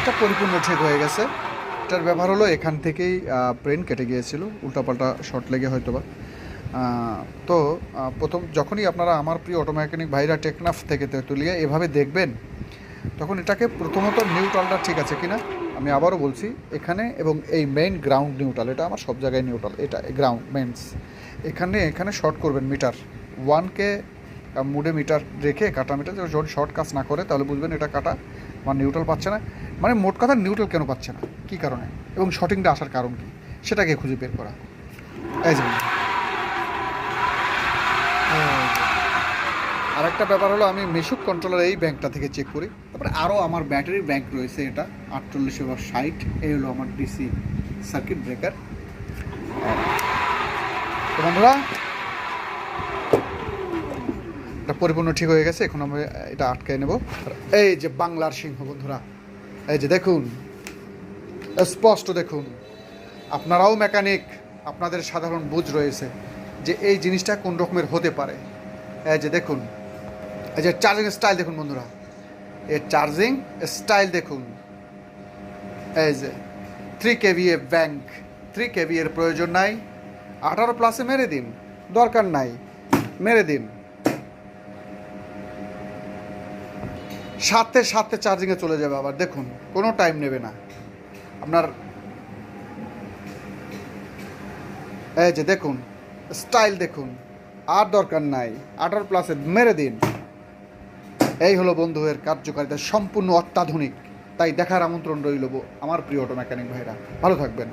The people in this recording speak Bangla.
এটা পরিপূর্ণ ঠিক হয়ে গেছে। এটার ব্যবহার হলো এখান থেকেই ব্রেন কেটে গিয়েছিল, উল্টাপাল্টা শর্ট লেগে হয়তো বা তো প্রথম যখনই আপনারা আমার প্রিয় অটো মেকানিক ভাইরা টেকনাফ থেকে তুলিয়ে এভাবে দেখবেন, তখন এটাকে প্রথমত নিউট্রালটা ঠিক আছে কিনা আমি আবারও বলছি, এখানে এবং এই মেইন গ্রাউন্ড নিউট্রাল এটা আমার সব জায়গায় নিউট্রাল এটা গ্রাউন্ড মেন্স এখানে এখানে শর্ট করবেন মিটার ওয়ানকে মুডে মিটার রেখে, কাটা মিটার শর্ট কাজ না করে, তাহলে বুঝবেন এটা কাটা বা নিউট্রাল পাচ্ছে না। মানে মোট কথা নিউট্রাল কেন পাচ্ছে না? কী কারণে? এবং শর্টিংটা আসার কারণ কী? সেটাকে খুঁজে বের করা। এই যে বন্ধু। আর একটা ব্যাপার হলো, আমি মেশুক কন্ট্রোলার এই ব্যাংকটা থেকে চেক করি। তারপরে আরও আমার ব্যাটারির ব্যাংক রয়েছে এটা, আটচল্লিশে বা ষাট, এই হলো আমার ডিসি সার্কিট ব্রেকার বন্ধুরা পরিপূর্ণ ঠিক হয়ে গেছে, এখন আমি এটা আটকে নেব। এই যে বাংলার সিংহ বন্ধুরা, এই যে দেখুন, স্পষ্ট দেখুন, আপনারাও মেকানিক আপনাদের সাধারণ বুঝ রয়েছে যে এই জিনিসটা কোন রকমের হতে পারে। এই যে দেখুন, এই যে চার্জিং স্টাইল দেখুন বন্ধুরা এর চার্জিং স্টাইল দেখুন। এই যে three KVA bank three KV এর প্রয়োজন নাই, আঠারো প্লাসে মেরে দিন, দরকার নাই, মেরে দিন। সাথে সাথে চার্জিংয়ে চলে যাবে আবার, দেখুন, কোনো টাইম নেবে না। আপনার, এই যে দেখুন স্টাইল দেখুন, আর দরকার নাই, আঠারো প্লাসে মেরে দিন। এই হলো বন্ধু এর কার্যকারিতা সম্পূর্ণ অত্যাধুনিক, তাই দেখার আমন্ত্রণ রইল আমার প্রিয় অটো মেকানিক ভাইরা। ভালো থাকবেন।